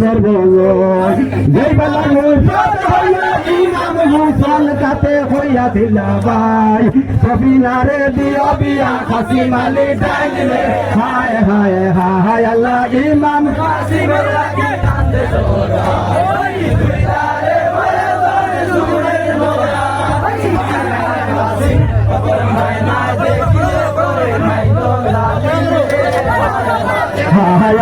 সর্বজন যেই বেলা ইমাম মুসল কাতে হইয়া দিলা ভাই। সবিনারে দিয়া বিয়া খাসি মালি ডাইলে হায় হায় হায় আল্লাহ, ইমাম কাসিমের লাগে কান্দে জোরা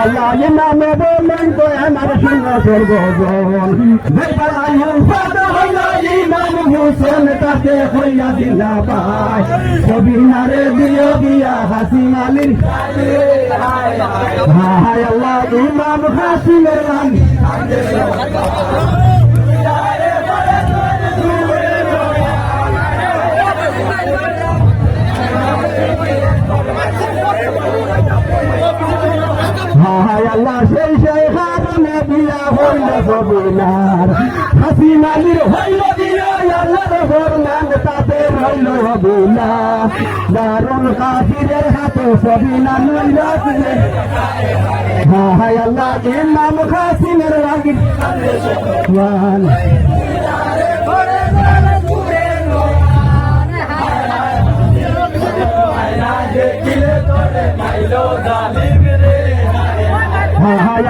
আল্লাহ নামে বললেন তো আমার সিংহ স্বর্গজন বেপালাই হুফাদ হইলা, ইমাম হুসেন তাকে হইয়া দিলা পায়, কবিনারে দিও গিয়া হাসি মালির হায় আল্লাহ, ইমাম হাসিমের রানী হায় আল্লাহ সেই সেই হারনে বিয়া হইল সবিনার হাসি মালির হইল বিয়া আল্লাহর ফরমান তাতে রইল হবিলা দারুণ কাফিরের হাতে সবিনা নইল দিলে হায় আল্লাহ ইমাম খাসিমের লাগি ওয়ান হায় আল্লাহ সেই সেই হারনে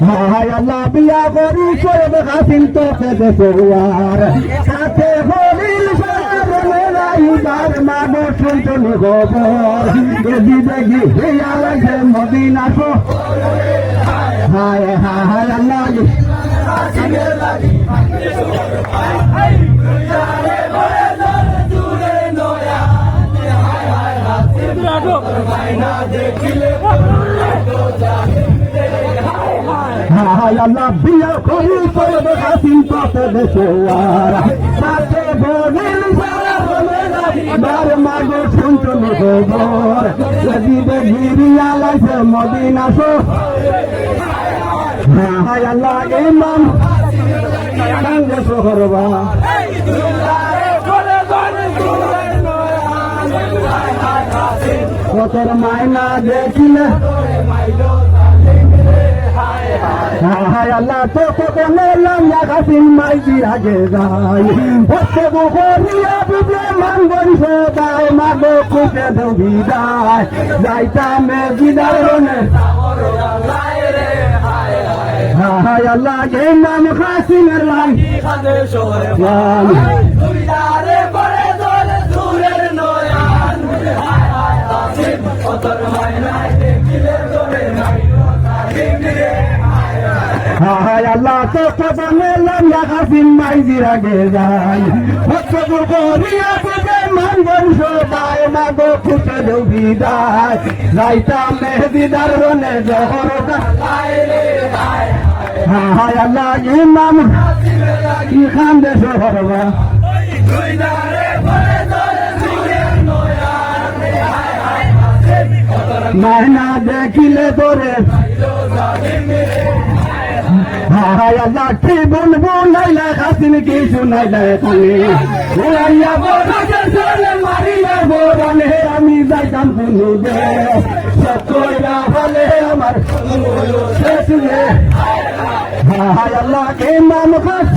হায় আল্লাহ বিয়া করি সৈয়দ কাসিম তোকে দেখুয়ার সাথে হলিল ইবার মাগো শুনছনি খবর এদি দেখি হিয়া লাগে মদিনা সো হায় হায় হায় আল্লাহ হায় আল্লাহ বিয়া করি সৈয়দ কাসিম তোকে দেখুয়ার সাথে হলিল বার মাগো শুনছনি খবর। এদি দেখি হিয়া লাগে মদিনা সো হায় আল্লাহ, ইমাম। মায়না দেখিলে? হায় তো তোকে মেলাম না কাসিম মাইজি আগে যাই হচ্ছে বুকরিয়া বুকে মান বংশ দায় মাগো কুকে দবি দায় যাইতাম বিদার রনে হায় আল্লাহ ইমাম কাসিমের লাল লাল হায় আল্লাহ তো কথা মেলাম না কাসিম মাইজির আগে যাই হচ্ছে বুকরিয়া বুকে মান বংশ দায় মাগো কুকে দবি দায় যাইতাম মেহদিদার রনে জহরটা হায় আল্লাহ, ইমাম কি খান দেশ হরবা মায়না দেখিলে তোরে কি বলব নাইলা কাসিম কি শুনাইলে তুমি উড়াইয়া বড়কে চলে মারিয়া বড়নে আমি যাইতাম শুনিবে সত্যইরা হলে আমার শেষ হায় আল্লাহ ইমাম খাস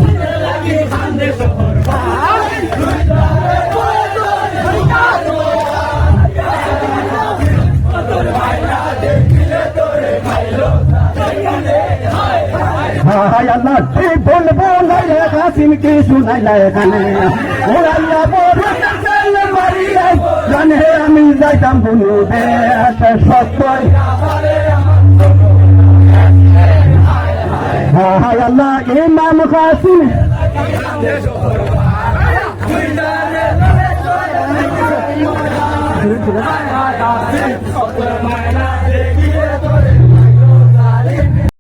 হায় আল্লাহ কি বলব নাইলে কাসিম কি শুনাইলে এখানে উড়াইয়া বড়কে চলে মারিয়া জানে আমি যাইতাম শুনিবে সত্যই হায় আল্লাহ ইমাম কাসিম Hey!